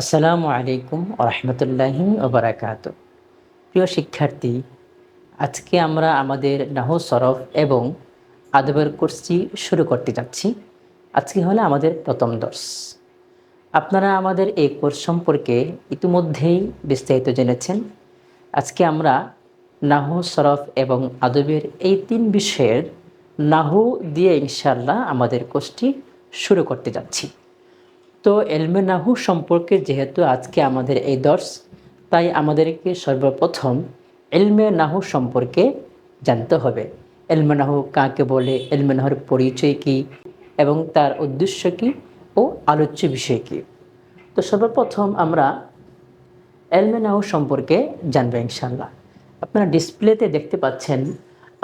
আসসালামু আলাইকুম রহমতুল্লাহি ওবরাকাত। প্রিয় শিক্ষার্থী, আজকে আমরা আমাদের নাহু সরফ এবং আদবের কোর্সটি শুরু করতে যাচ্ছি। আজকে হলো আমাদের প্রথম দর্শ। আপনারা আমাদের এই কোর্স সম্পর্কে ইতিমধ্যেই বিস্তারিত জেনেছেন। আজকে আমরা নাহু সরফ এবং আদবের এই তিন বিষয়ের নাহু দিয়ে ইনশাল্লাহ আমাদের কোর্সটি শুরু করতে যাচ্ছি। তো এলমে নাহু সম্পর্কে যেহেতু আজকে আমাদের এই দর্শ, তাই আমাদেরকে সর্বপ্রথম এলমে নাহু সম্পর্কে জানতে হবে। এলমে নাহু কাকে বলে এলমে নাহুর পরিচয় কী, এবং তার উদ্দেশ্য কী ও আলোচ্য বিষয় কী? তো সর্বপ্রথম আমরা এলমে নাহু সম্পর্কে জানব ইনশাল্লাহ আপনারা ডিসপ্লেতে দেখতে পাচ্ছেন,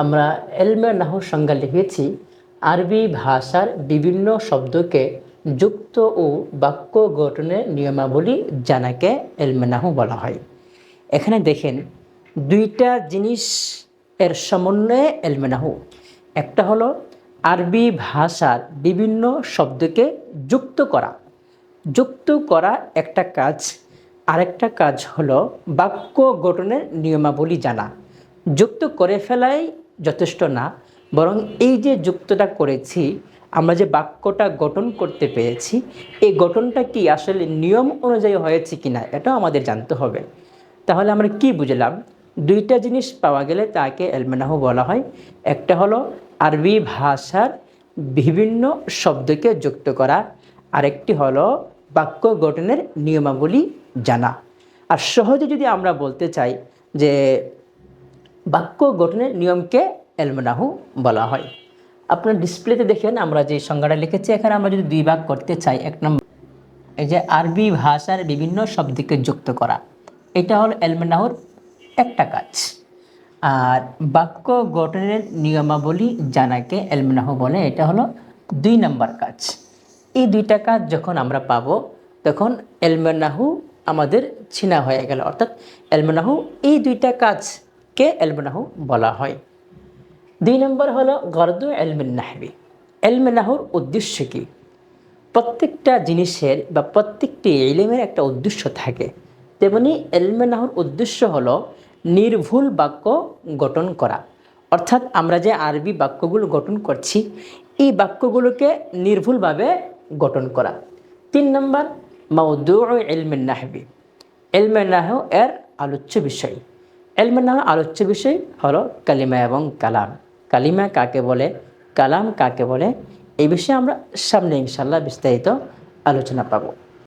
আমরা এলমে নাহু সংজ্ঞা লিখেছি, আরবি ভাষার বিভিন্ন শব্দকে যুক্ত ও বাক্য গঠনের নিয়মাবলী জানাকে এলমেনাহু বলা হয়। এখানে দেখেন, দুইটা জিনিস এর সমন্বয়ে এলমেনাহু। একটা হলো আরবি ভাষার বিভিন্ন শব্দকে যুক্ত করা। যুক্ত করা একটা কাজ, আরেকটা কাজ হলো বাক্য গঠনের নিয়মাবলী জানা। যুক্ত করে ফেলাই যথেষ্ট না, বরং এই যে যুক্তটা করেছি আমরা যে বাক্যটা গঠন করতে পেরেছি, এই গঠনটা কি আসলে নিয়ম অনুযায়ী হয়েছে কি না এটাও আমাদের জানতে হবে। তাহলে আমরা কি বুঝলাম? দুইটা জিনিস পাওয়া গেলে তাকে এলমেনাহু বলা হয়। একটা হলো আরবি ভাষার বিভিন্ন শব্দকে যুক্ত করা। আরেকটি হলো বাক্য গঠনের নিয়মাবলী জানা। আর সহজে যদি আমরা বলতে চাই যে বাক্য গঠনের নিয়মকে এলমেনাহু বলা হয়। আপনার ডিসপ্লেতে দেখেন আমরা যে সংজ্ঞাটা লিখেছি, এখানে আমরা যদি দুই ভাগ করতে চাই, এক নম্বর, এই যে আরবি ভাষার বিভিন্ন শব্দকে যুক্ত করা, এটা হল এলমেনাহুর একটা কাজ। আর বাক্য গঠনের নিয়মাবলী জানাকে এলমেনাহু বলে, এটা হলো দুই নম্বর কাজ। এই দুইটা কাজ যখন আমরা পাব, তখন এলমেনাহু আমাদের ছিনা হয়ে গেল। অর্থাৎ এলমেনাহু এই দুইটা কাজকে এলমেনাহু বলা হয়। দুই নম্বর হলো গর্দ এলমেন নাহবি। এলমে নাহুর উদ্দেশ্য কী? প্রত্যেকটা জিনিসের বা প্রত্যেকটি এলিমের একটা উদ্দেশ্য থাকে। তেমনি এলমে নাহুর উদ্দেশ্য হলো নির্ভুল বাক্য গঠন করা। অর্থাৎ আমরা যে আরবি বাক্যগুলো গঠন করছি, এই বাক্যগুলোকে নির্ভুলভাবে গঠন করা। তিন নম্বর মাউদু এলমেন নাহবি। এলমে নাহ এর আলোচ্য বিষয়। এলমে নাহ আলোচ্য বিষয় হলো কালিমা এবং কালাম। কালিমা কাকে বলে কালাম কাকে বলে এই বিষয়ে আমরা সামনে ইনশাল্লাহ বিস্তারিত আলোচনা পাবো।